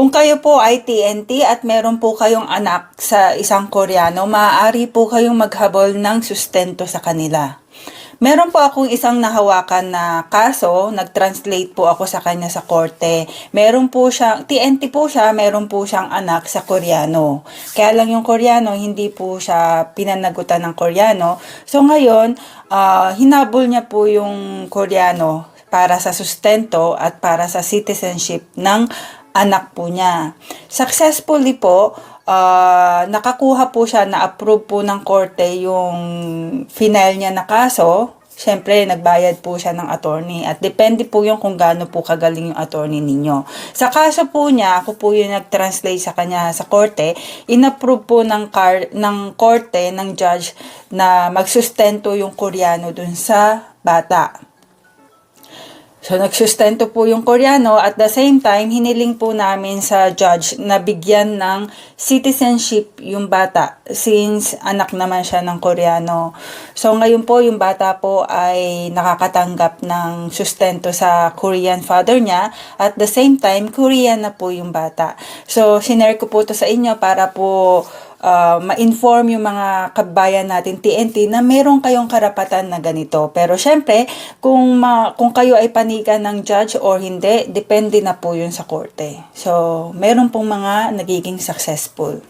Kung kayo po ay TNT at meron po kayong anak sa isang Koreano, maaari po kayong maghabol ng sustento sa kanila. Meron po akong isang nahawakan na kaso, nag-translate po ako sa kanya sa korte. Meron po siyang, TNT po siya, meron po siyang anak sa Koreano. Kaya lang yung Koreano, hindi po siya pinanagutan ng Koreano. So ngayon, ah, hinabol niya po yung Koreano para sa sustento at para sa citizenship ng anak po niya. Successfully po, ah, nakakuha po siya na approve po ng korte yung final niya na kaso. Siyempre, nagbayad po siya ng attorney at depende po yung kung gaano po kagaling yung attorney ninyo. Sa kaso po niya, ako po yung nag-translate sa kanya sa korte, inapprove po ng, car, ng korte, ng judge, na magsustento yung Koreano dun sa bata. So, nagsustento po yung Koreano at the same time, hiniling po namin sa judge na bigyan ng citizenship yung bata since anak naman siya ng Koreano. So, ngayon po, yung bata po ay nakakatanggap ng sustento sa Korean father niya at the same time, Korean na po yung bata. So, sinare ko po to sa inyo para po uh, ma-inform yung mga kabayan natin TNT na meron kayong karapatan na ganito. Pero syempre, kung ma- kung kayo ay panigan ng judge or hindi, depende na po yun sa korte. So, meron pong mga nagiging successful.